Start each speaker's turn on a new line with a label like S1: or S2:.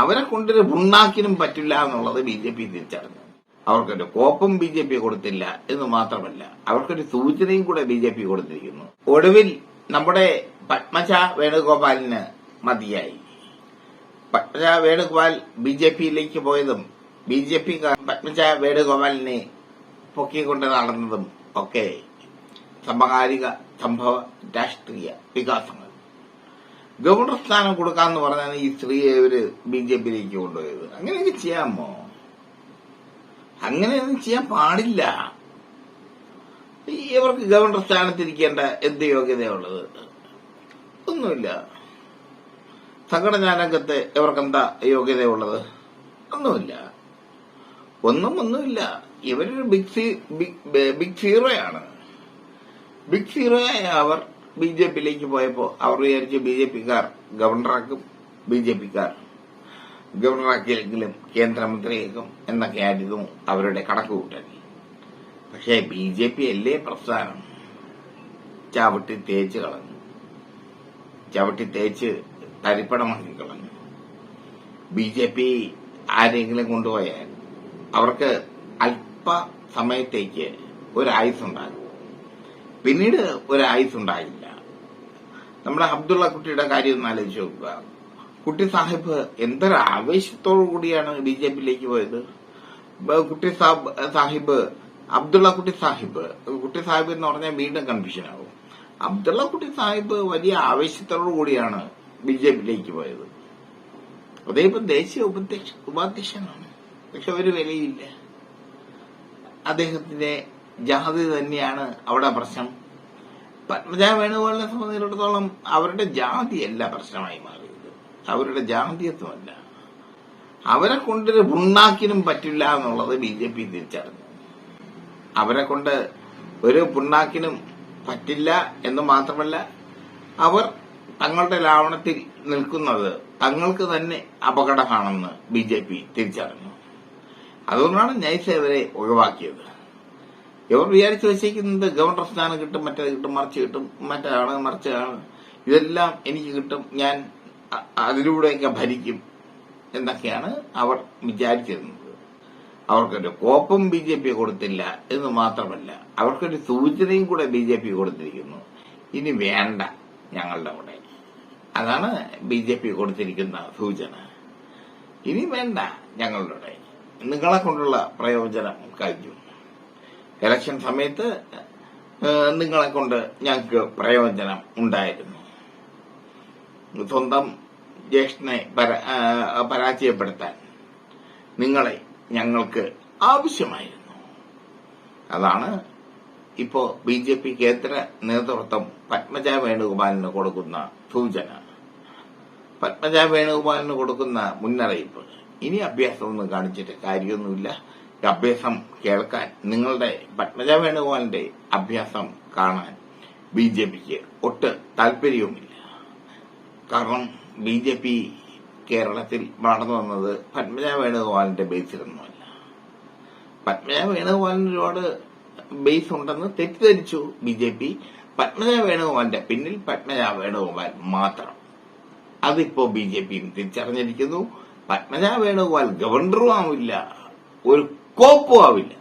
S1: അവരെ കൊണ്ടൊരു പുണ്ണാക്കിനും പറ്റില്ല എന്നുള്ളത് ബി ജെ പി തിരിച്ചറിഞ്ഞു. അവർക്കൊരു കോപ്പും ബി ജെ പി കൊടുത്തില്ല എന്ന് മാത്രമല്ല അവർക്കൊരു സൂചനയും കൂടെ ബി ജെ പി കൊടുത്തിരിക്കുന്നു. ഒടുവിൽ നമ്മുടെ പത്മജ വേണുഗോപാലിന് മതിയായി. പത്മജ വേണുഗോപാൽ ബി ജെ പിയിലേക്ക് പോയതും ബി ജെ പി പത്മജ വേണുഗോപാലിനെ പൊക്കിക്കൊണ്ട് നടന്നതും ഒക്കെ സമകാലിക സംഭവ രാഷ്ട്രീയ വികാസങ്ങൾ. ഗവർണർ സ്ഥാനം കൊടുക്കാന്ന് പറഞ്ഞാണ് ഈ സ്ത്രീയെ ഇവർ ബി ജെ പിയിലേക്ക് കൊണ്ടുപോയത്. അങ്ങനെയൊക്കെ ചെയ്യാമോ? അങ്ങനെയൊന്നും ചെയ്യാൻ പാടില്ല. ഇവർക്ക് ഗവർണർ സ്ഥാനത്തിരിക്കേണ്ട എന്ത് യോഗ്യതയുള്ളത്? ഒന്നുമില്ല. സംഘടനാ രംഗത്ത് ഇവർക്കെന്താ യോഗ്യതയുള്ളത്? ഒന്നുമില്ല. ഒന്നും ഒന്നുമില്ല. ഇവരൊരു ബിഗ് ബിഗ് സീറോയാണ്. ബിഗ് സീറോയായ അവർ ബി ജെ പിയിലേക്ക് പോയപ്പോ അവർ വിചാരിച്ചു ബി ജെ പിക്കാർ ഗവർണറാക്കും ബി ജെ പിക്കാർ. ഗവർണറാക്കിയെങ്കിലും കേന്ദ്രമന്ത്രിയാക്കും എന്നൊക്കെയായിരുന്നു അവരുടെ കണക്കുകൂട്ടൽ. പക്ഷേ ബി ജെ പി അല്ലേ പ്രസ്ഥാനം? ചവിട്ടി തേച്ച് കളഞ്ഞു. ചവിട്ടി തേച്ച് തരിപ്പണമാക്കി കളഞ്ഞു. ബി ജെ പി ആരെങ്കിലും കൊണ്ടുപോയാൽ അവർക്ക് അല്പ സമയത്തേക്ക് ഒരു ആയുസ് ഉണ്ടാകും പിന്നീട് ഒരു ആയുസ് ഉണ്ടാകില്ല നമ്മുടെ അബ്ദുള്ള കുട്ടിയുടെ കാര്യം ഒന്ന് ആലോചിച്ച് നോക്കുക. കുട്ടി സാഹിബ് എന്തൊരു ആവേശത്തോടു കൂടിയാണ് ബി ജെ പിയിലേക്ക് പോയത്? കുട്ടി സാബ് സാഹിബ് അബ്ദുള്ള കുട്ടി സാഹിബ്. കുട്ടി സാഹിബ് എന്ന് പറഞ്ഞാൽ വീണ്ടും കൺഫ്യൂഷൻ ആവും. അബ്ദുള്ള കുട്ടി സാഹിബ് വലിയ ആവേശത്തോടു കൂടിയാണ് ബി ജെ പിയിലേക്ക് പോയത്. അതേപോലെ ദേശീയ ഉപാധ്യക്ഷ ഉപാധ്യക്ഷനാണ്. പക്ഷെ ഒരു വിലയില്ല. അദ്ദേഹത്തിന്റെ ജാതി തന്നെയാണ് അവിടെ പ്രശ്നം. പത്മജ വേണുഗോപാലിനെ സംബന്ധിച്ചിടത്തോളം അവരുടെ ജാതിയല്ല പ്രശ്നമായി മാറിയത്. അവരുടെ ജാതിയത്വമല്ല. അവരെ കൊണ്ടൊരു പുണ്ണാക്കിനും പറ്റില്ല എന്നുള്ളത് ബി ജെ പി തിരിച്ചറിഞ്ഞു. അവരെ കൊണ്ട് ഒരു പുണ്ണാക്കിനും പറ്റില്ല എന്ന് മാത്രമല്ല അവർ തങ്ങളുടെ ലാവണത്തിൽ നിൽക്കുന്നത് തങ്ങൾക്ക് തന്നെ അപകടമാണെന്ന് ബി ജെ പി തിരിച്ചറിഞ്ഞു. അതുകൊണ്ടാണ് നൈസ് ഇവരെ ഒഴിവാക്കിയത്. ഇവർ വിചാരിച്ചു വെച്ചേക്കുന്നത് ഗവർണർ സ്ഥാനം കിട്ടും മറ്റേത് കിട്ടും മറിച്ച് കിട്ടും മറ്റാണ് മറിച്ചാണ് ഇതെല്ലാം എനിക്ക് കിട്ടും ഞാൻ അതിലൂടെയൊക്കെ ഭരിക്കും എന്നൊക്കെയാണ് അവർ വിചാരിച്ചിരുന്നത്. അവർക്കൊരു കോപ്പം ബി ജെ പി കൊടുത്തില്ല എന്ന് മാത്രമല്ല അവർക്കൊരു സൂചനയും കൂടെ ബി ജെ പി കൊടുത്തിരിക്കുന്നു. ഇനി വേണ്ട ഞങ്ങളുടെ കൂടെ. അതാണ് ബി ജെ പി കൊടുത്തിരിക്കുന്ന സൂചന. ഇനി വേണ്ട ഞങ്ങളുടെ നിങ്ങളെ കൊണ്ടുള്ള പ്രയോജനം കഴിഞ്ഞു. ഇലക്ഷൻ സമയത്ത് നിങ്ങളെ കൊണ്ട് ഞങ്ങൾക്ക് പ്രയോജനം ഉണ്ടായിരുന്നു. സ്വന്തം ജ്യേഷ്ഠനെ പരാ- പരാജയപ്പെടുത്താൻ നിങ്ങളെ ഞങ്ങൾക്ക് ആവശ്യമായിരുന്നു. അതാണ് ഇപ്പോ ബി ജെ പി കേന്ദ്ര നേതൃത്വം പത്മജ വേണുഗോപാലിന് കൊടുക്കുന്ന സൂചന. പത്മജ വേണുഗോപാലിന് കൊടുക്കുന്ന മുന്നറിയിപ്പ്. ഇനി അഭ്യാസമൊന്നും കാണിച്ചിട്ട് കാര്യമൊന്നുമില്ല. അഭ്യാസം കേൾക്കാൻ നിങ്ങളുടെ പത്മജ വേണുഗോപാലിന്റെ അഭ്യാസം കാണാൻ ബി ജെ പിക്ക് ഒട്ട് താല്പര്യവുമില്ല. കാരണം ബി ജെ പി കേരളത്തിൽ വളർന്നു വന്നത് പത്മജ വേണുഗോപാലിന്റെ ബേസിലൊന്നുമല്ല. പത്മജ വേണുഗോപാലിന് ഒരുപാട് ബേസ് ഉണ്ടെന്ന് തെറ്റിദ്ധരിച്ചു ബി ജെ പി. പത്മജ വേണുഗോപാലിന്റെ പിന്നിൽ പത്മജ വേണുഗോപാൽ മാത്രം. അതിപ്പോ ബി ജെ പിയും തിരിച്ചറിഞ്ഞിരിക്കുന്നു. പത്മജ വേണുഗോപാൽ ഗവർണറും ആവില്ല. ഒരു കോപ്പും ആവില്ല